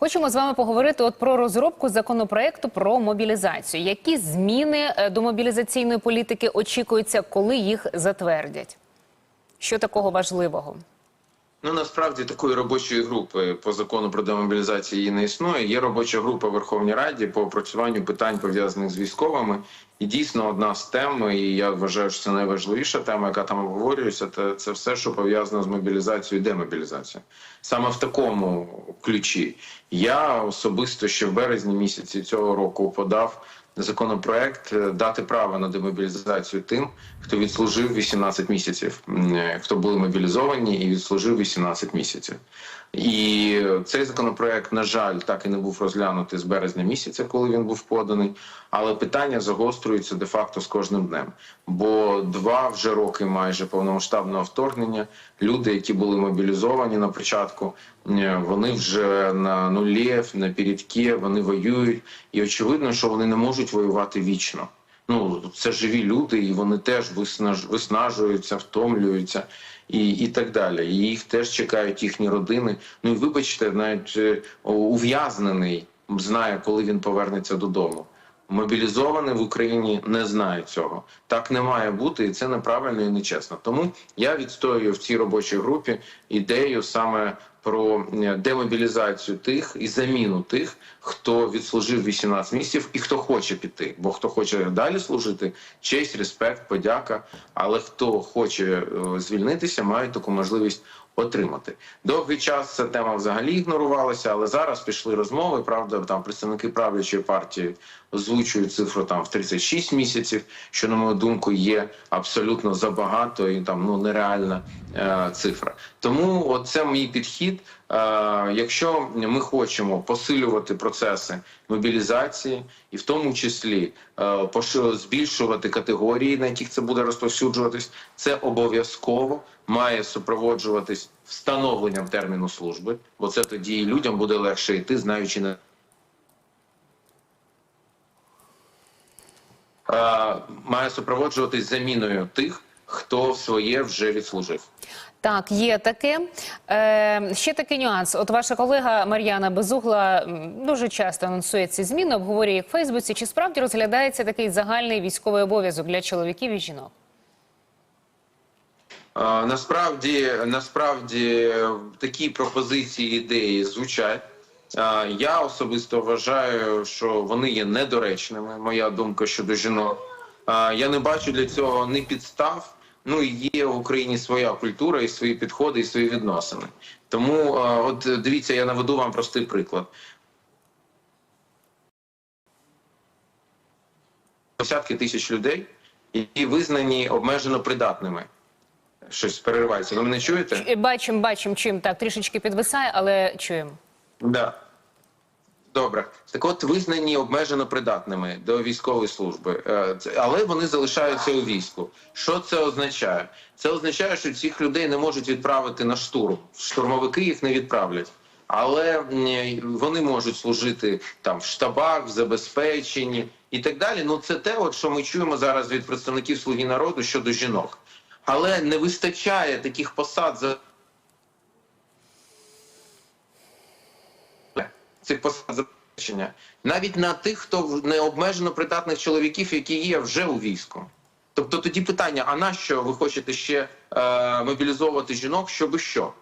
Хочемо з вами поговорити от про розробку законопроекту про мобілізацію. Які зміни е, до мобілізаційної політики очікуються, коли їх затвердять? Що такого важливого? Ну насправді такої робочої групи по закону про демобілізацію її не існує. Є робоча група в Верховній Раді по опрацюванню питань пов'язаних з військовими. І дійсно одна з тем, і я вважаю, що це найважливіша тема, яка там обговорюється, це, це все, що пов'язано з мобілізацією і демобілізацією. Саме в такому ключі я особисто ще в березні місяці цього року подав законопроект е, дати право на демобілізацію тим, хто відслужив 18 місяців, е, хто були мобілізовані і відслужив 18 місяців. І цей законопроект, на жаль, так і не був розглянутий з березня місяця, коли він був поданий. Але питання загострюється де-факто з кожним днем. Бо два вже роки майже повномасштабного вторгнення. Люди, які були мобілізовані на початку, е, вони вже на нулі, на передкі, вони воюють, і очевидно, що вони не можуть воювати вічно. Ну це живі люди, і вони теж виснаж, виснажуються, втомлюються і, і так далі. І їх теж чекають їхні родини. Ну і вибачте, навіть е, ув'язнений знає, коли він повернеться додому. Мобілізований в Україні не знає цього. Так не має бути, і це неправильно і нечесно. Тому я відстоюю в цій робочій групі ідею саме про е, демобілізацію тих і заміну тих, хто відслужив 18 місяців і хто хоче піти. Бо хто хоче далі служити, честь, респект, подяка. Але хто хоче е, звільнитися, має таку можливість отримати. Довгий час ця тема взагалі ігнорувалася, але зараз пішли розмови. Правда, там представники правлячої партії озвучують цифру там в 36 місяців, що на мою думку є абсолютно забагато і там ну нереальна е, цифра. Тому от це мій підхід. Е, якщо ми хочемо посилювати процеси мобілізації, і в тому числі е, збільшувати категорії, на яких це буде розповсюджуватись, це обов'язково має супроводжуватись встановленням терміну служби, бо це тоді людям буде легше йти, знаючи на Е, має супроводжуватись заміною тих, хто своє вже відслужив. Так, є таке. Е, ще такий нюанс. От ваша колега Мар'яна Безугла дуже часто анонсує ці зміни, обговорює їх в Фейсбуці. Чи справді розглядається такий загальний військовий обов'язок для чоловіків і жінок? Насправді, насправді такі пропозиції ідеї звучать. Я особисто вважаю, що вони є недоречними. Моя думка щодо жінок. Я не бачу для цього ні підстав. Ну і є в Україні своя культура, і свої підходи, і свої відносини. Тому, е, от дивіться, я наведу вам простий приклад. Десятки тисяч людей, які визнані обмежено придатними. Щось переривається. Ви мене чуєте? Е, Бачимо, бачимо, чим так трішечки підвисає, але чуємо. Да. Добре. Так от визнані обмежено придатними до військової служби, Е, але вони залишаються у війську. Що це означає? Це означає, що цих людей не можуть відправити на штурм. Штурмовики їх не відправлять. Але вони можуть служити там в штабах, в забезпеченні і так далі. Ну це те, от що ми чуємо зараз від представників Слуги народу щодо жінок. Але не вистачає таких посад за цих посад забезпечення навіть на тих, хто необмежено придатних чоловіків, які є вже у війську. Тобто тоді питання: а на що ви хочете ще е, мобілізовувати жінок, щоби що?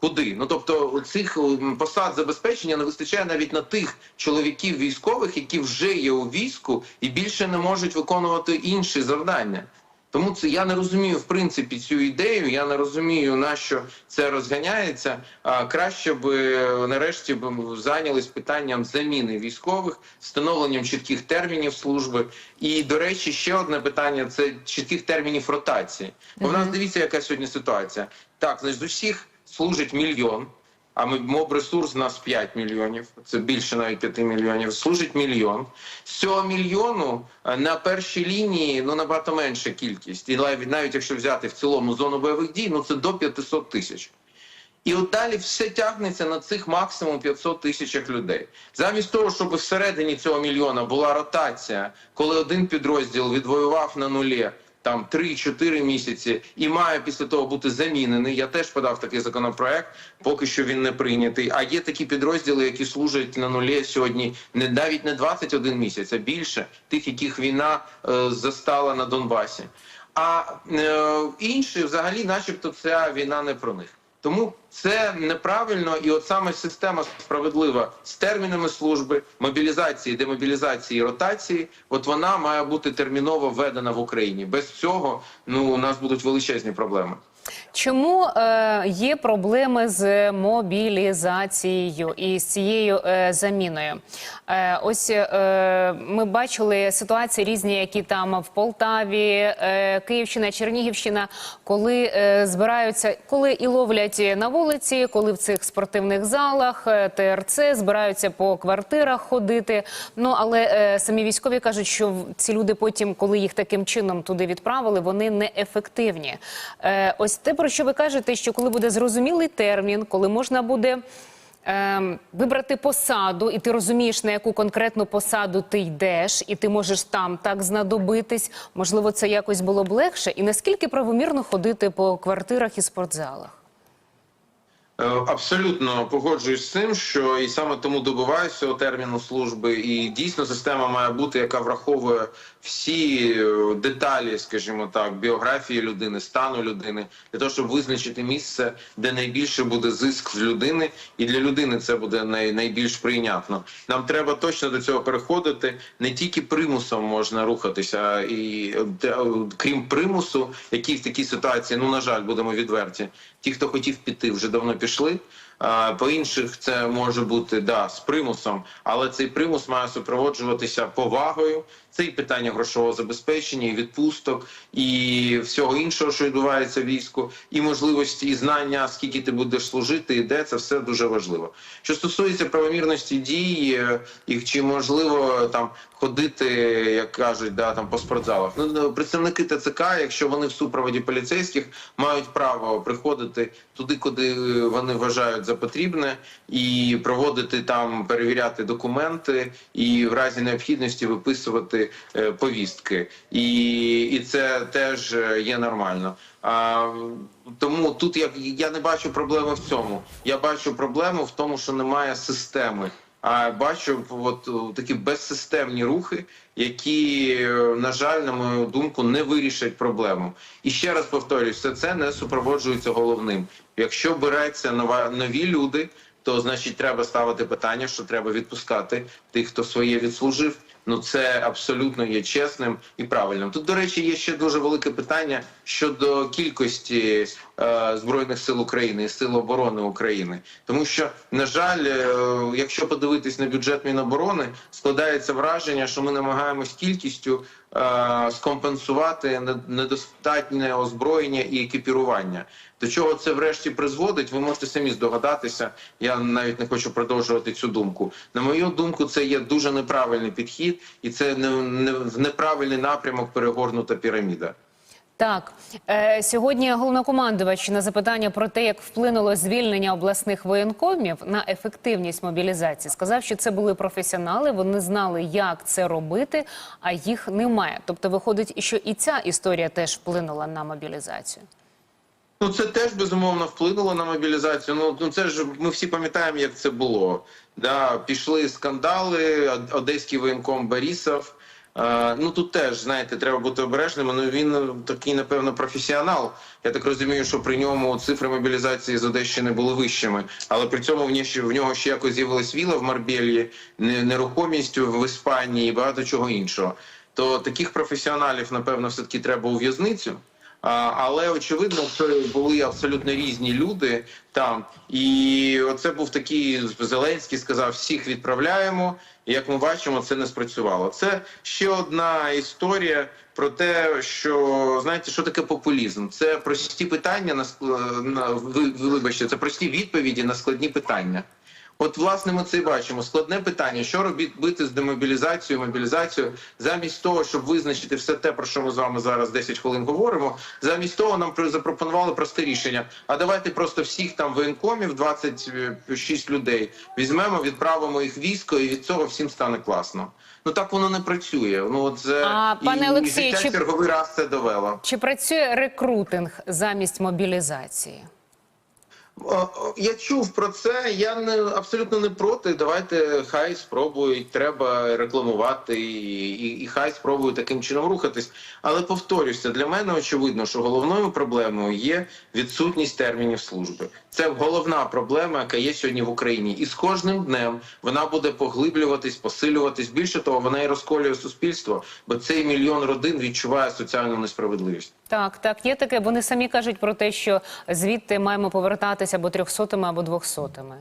Куди? Ну тобто цих посад забезпечення не вистачає навіть на тих чоловіків військових, які вже є у війську і більше не можуть виконувати інші завдання. Тому це я не розумію в принципі цю ідею. Я не розумію на що це розганяється. А краще б е, нарешті б зайнялись питанням заміни військових, встановленням чітких термінів служби. І до речі, ще одне питання це чітких термінів ротації. Бо в нас дивіться, яка сьогодні ситуація. Так, значить, з усіх служить мільйон. А моб-ресурс у нас 5 мільйонів, це більше навіть 5 мільйонів. Служить мільйон. З цього мільйону е, на першій лінії ну набагато менша кількість. І навіть, навіть якщо взяти в цілому зону бойових дій, ну це до 500 тисяч. І от далі все тягнеться на цих максимум 500 тисячах людей. Замість того, щоб всередині цього мільйона була ротація, коли один підрозділ відвоював на нулі, там 3-4 місяці і має після того бути замінений. Я теж подав такий законопроект, поки що він не прийнятий. А є такі підрозділи, які служать на нулі сьогодні не навіть не 21 місяць, а більше тих, яких війна е, застала на Донбасі. А е, інші, взагалі, начебто, ця війна не про них. Тому це неправильно, і от саме система справедлива з термінами служби, мобілізації, демобілізації, ротації. От вона має бути терміново введена в Україні. Без цього ну у нас будуть величезні проблеми. Чому е, є проблеми з мобілізацією і з цією е, заміною? Е, ось е, ми бачили ситуації різні, які там в Полтаві, е, Київщина, Чернігівщина, коли е, збираються, коли і ловлять на вулиці, коли в цих спортивних залах е, ТРЦ збираються по квартирах ходити. Ну але е, самі військові кажуть, що ці люди потім, коли їх таким чином туди відправили, вони неефективні. Е, ось те, про що ви кажете, що коли буде зрозумілий термін, коли можна буде. е, вибрати посаду, і ти розумієш, на яку конкретну посаду ти йдеш, і ти можеш там так знадобитись. Можливо, це якось було б легше. І наскільки правомірно ходити по квартирах і спортзалах? Е, Абсолютно погоджуюсь з цим, що і саме тому добиваюся терміну служби, і дійсно система має бути, яка враховує всі е, деталі, скажімо так, біографії людини, стану людини, для того, щоб визначити місце, де найбільше буде зиск з людини, і для людини це буде най, найбільш прийнятно. Нам треба точно до цього переходити. Не тільки примусом можна рухатися, і е, крім примусу, який в такій ситуації, ну на жаль, будемо відверті. Ті, хто хотів піти, вже давно пішли. А, По інших це може бути да з примусом, але цей примус має супроводжуватися повагою. Це і питання грошового забезпечення, і відпусток, і всього іншого, що відбувається в війську, і можливості, і знання, скільки ти будеш служити, і де це все дуже важливо. Що стосується правомірності дій, е, і чи можливо там ходити, як кажуть, да там по спортзалах. Ну ну, представники ТЦК, якщо вони в супроводі поліцейських, мають право приходити туди, куди вони вважають за потрібне, і проводити там, перевіряти документи, і в разі необхідності виписувати е, повістки. І, і це теж е, є нормально. А, тому тут я, я не бачу проблеми в цьому. Я бачу проблему в тому, що немає системи. А бачу от такі безсистемні рухи, які, е, на жаль, на мою думку, не вирішать проблему. І ще раз повторюю, все це не супроводжується головним. Якщо береться нова нові люди, то значить треба ставити питання, що треба відпускати тих, хто своє відслужив. Ну це абсолютно є чесним і правильним. Тут, до речі, є ще дуже велике питання щодо кількості е, збройних сил України і сил оборони України, тому що на жаль, е, якщо подивитись на бюджет Міноборони, складається враження, що ми намагаємось кількістю е, скомпенсувати недостатнє озброєння і екіпірування. До чого це врешті призводить? Ви можете самі здогадатися. Я навіть не хочу продовжувати цю думку. На мою думку, це є дуже неправильний підхід, і це не, не неправильний напрямок перегорнута піраміда. Так е, сьогодні головнокомандувач на запитання про те, як вплинуло звільнення обласних воєнкомів на ефективність мобілізації, сказав, що це були професіонали. Вони знали, як це робити, а їх немає. Тобто, виходить, що і ця історія теж вплинула на мобілізацію. Ну це теж безумовно вплинуло на мобілізацію. Ну ну це ж ми всі пам'ятаємо, як це було. Да, пішли скандали, одеський воєнком Борисов. Е, ну тут теж знаєте, треба бути обережним. Ну він е, такий, напевно, професіонал. Я так розумію, що при ньому цифри мобілізації з Одещини були вищими, але при цьому в нього ще, в нього ще якось з'явилась віла в Марбельї, не- нерухомість в Іспанії і багато чого іншого. То таких професіоналів, напевно, все таки треба у в'язницю. Але очевидно, це були абсолютно різні люди там. І оце був такий Зеленський сказав: всіх відправляємо. І як ми бачимо, це не спрацювало. Це ще одна історія про те, що знаєте, що таке популізм? Це прості питання на на вибачте, це прості відповіді на складні питання. От, власне, ми це і бачимо. Складне питання: що робити з демобілізацією, мобілізацією, замість того, щоб визначити все те, про що ми з вами зараз 10 хвилин говоримо. Замість того нам запропонували просте рішення. А давайте просто всіх там воєнкомів, 26 людей, візьмемо, відправимо їх військо, і від цього всім стане класно. Ну так воно не працює. Ну от це А, пане і, і чи- черговий раз це довело. Чи працює рекрутинг замість мобілізації? Я чув про це. Я не абсолютно не проти. Давайте хай спробують. Треба рекламувати і, і, і хай спробують таким чином рухатись. Але повторюся, для мене очевидно, що головною проблемою є відсутність термінів служби. Це головна проблема, яка є сьогодні в Україні, і з кожним днем вона буде поглиблюватись, посилюватись. Більше того, вона і розколює суспільство, бо цей мільйон родин відчуває соціальну несправедливість. Так, так, є таке. Вони самі кажуть про те, що звідти маємо повертатися або трьохсотими, або двохсотими.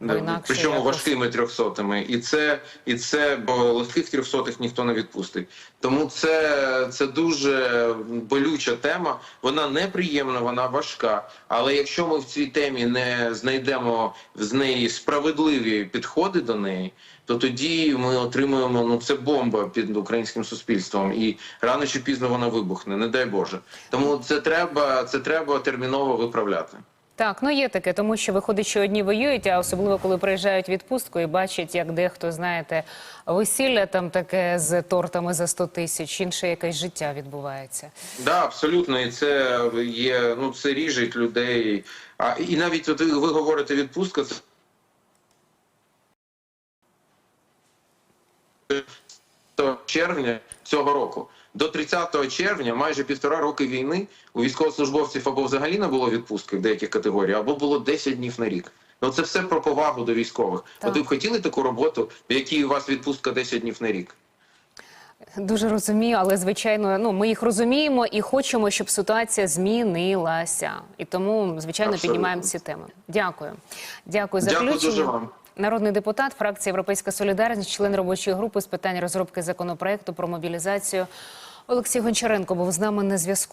Бо інакше Причому якось- важкими трьохсотими, і це і це, бо легких трьохсотих ніхто не відпустить. Тому це, це дуже болюча тема. Вона неприємна, вона важка. Але якщо ми в цій темі не знайдемо з неї справедливі підходи до неї, то тоді ми отримуємо ну це бомба під українським суспільством, і рано чи пізно вона вибухне. Не дай Боже. Тому це треба, це треба терміново виправляти. Так, ну є таке, тому що виходить, що одні воюють, а особливо коли приїжджають відпустку і бачать, як дехто, знаєте, весілля там таке з тортами за 100 тисяч, інше якесь життя відбувається. Да, абсолютно, і це є. Ну це ріжить людей. А і навіть от ви, говорите відпустка. Це червня цього року. До 30 червня, майже півтора роки війни, у військовослужбовців або взагалі не було відпустки в деяких категоріях, або було 10 днів на рік. Ну це все про повагу до військових. Так. От ви б хотіли таку роботу, в якій у вас відпустка 10 днів на рік? Дуже розумію, але звичайно, ну ми їх розуміємо і хочемо, щоб ситуація змінилася. І тому, звичайно, Абсолютно. піднімаємо ці теми. Дякую. Дякую за Дякую дуже вам. Народний депутат, фракції Європейська Солідарність, член робочої групи з питань розробки законопроекту про мобілізацію. Олексій Гончаренко був з нами на зв'язку.